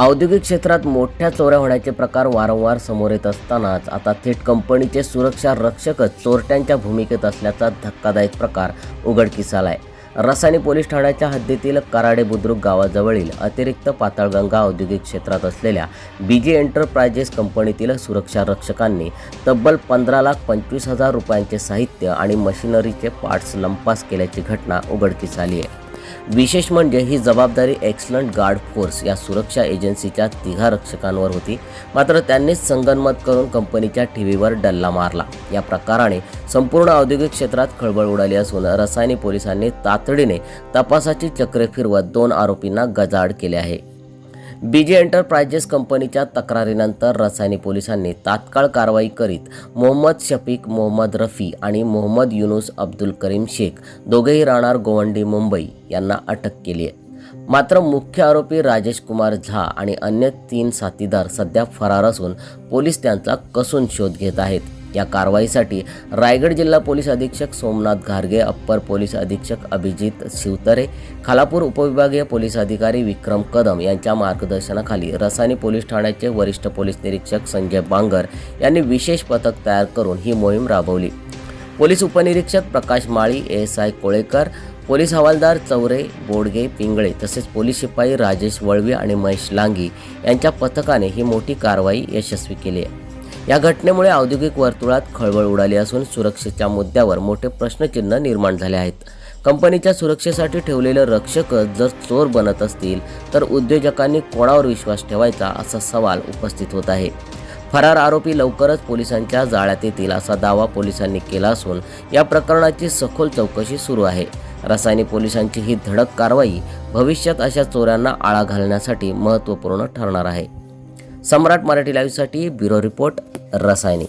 औद्योगिक क्षेत्रात मोठ्या चोऱ्या होण्याचे प्रकार वारंवार समोर येत असतानाच आता थेट कंपनीचे सुरक्षा रक्षकच चोरट्यांच्या भूमिकेत असल्याचा धक्कादायक प्रकार उघडकीस आलाय रसायनी पोलीस ठाण्याच्या हद्दीतील कराडे बुद्रुक गावाजवळील अतिरिक्त पाताळगंगा औद्योगिक क्षेत्रात असलेल्या बीजे एंटरप्राइजेस कंपनीतील सुरक्षा रक्षकांनी तब्बल पंधरा लाख पंचवीस हजार रुपयांचे साहित्य आणि मशिनरीचे पार्ट्स लंपास केल्याची घटना उघडकीस आली आहे विशेष म्हणजे ही जबाबदारी एक्सलंट गार्ड फोर्स या सुरक्षा एजन्सीच्या तिघा रक्षकांवर होती. मात्र त्यांनीच संगनमत करून कंपनीच्या ठेवीवर डल्ला मारला. या प्रकाराने संपूर्ण औद्योगिक क्षेत्रात खळबळ उडाली असून रसायनी पोलिसांनी तातडीने तपासाची चक्रे फिरवत दोन आरोपींना गजाआड केले आहे. बीजे एंटरप्राइजेस कंपनीच्या तक्रारीनंतर रसायनी पोलिसांनी तात्काळ कारवाई करीत मोहम्मद शफीक मोहम्मद रफी आणि मोहम्मद युनुस अब्दुल करीम शेख दोघेही राहणार गोवंडी मुंबई यांना अटक केली आहे. मात्र मुख्य आरोपी राजेश कुमार झा आणि अन्य तीन साथीदार सध्या फरार असून पोलीस त्यांचा कसून शोध घेत आहेत. या कारवाईसाठी रायगड जिल्हा पोलीस अधीक्षक सोमनाथ घारगे अप्पर पोलीस अधीक्षक अभिजित शिवतरे खालापूर उपविभागीय पोलीस अधिकारी विक्रम कदम यांच्या मार्गदर्शनाखाली रसानी पोलीस ठाण्याचे वरिष्ठ पोलीस निरीक्षक संजय बांगर यांनी विशेष पथक तयार करून ही मोहीम राबवली. पोलीस उपनिरीक्षक Prakash Mali S I Kolekar police हवालदार चौरे बोडगे पिंगळे तसेच पोलीस शिपाई राजेश वळवी आणि महेश लांगी यांच्या पथकाने ही मोठी कारवाई यशस्वी केली आहे. या घटनेमुळे औद्योगिक वर्तुळात खळबळ उडाली असून सुरक्षेच्या मुद्द्यावर मोठे प्रश्नचिन्ह निर्माण झाले आहेत. कंपनीच्या सुरक्षेसाठी ठेवलेले रक्षक जर चोर बनत असतील तर उद्योजकांनी कोणावर विश्वास ठेवायचा असा सवाल उपस्थित होत आहे. फरार आरोपी लवकरच पोलिसांच्या जाळ्यात येतील असा दावा पोलिसांनी केला असून या प्रकरणाची सखोल चौकशी सुरू आहे. रसायनी पोलिसांची ही धडक कारवाई भविष्यात अशा चोऱ्यांना आळा घालण्यासाठी महत्त्वपूर्ण ठरणार आहे. सम्राट मराठी लाईव्हसाठी ब्युरो रिपोर्ट रसायनी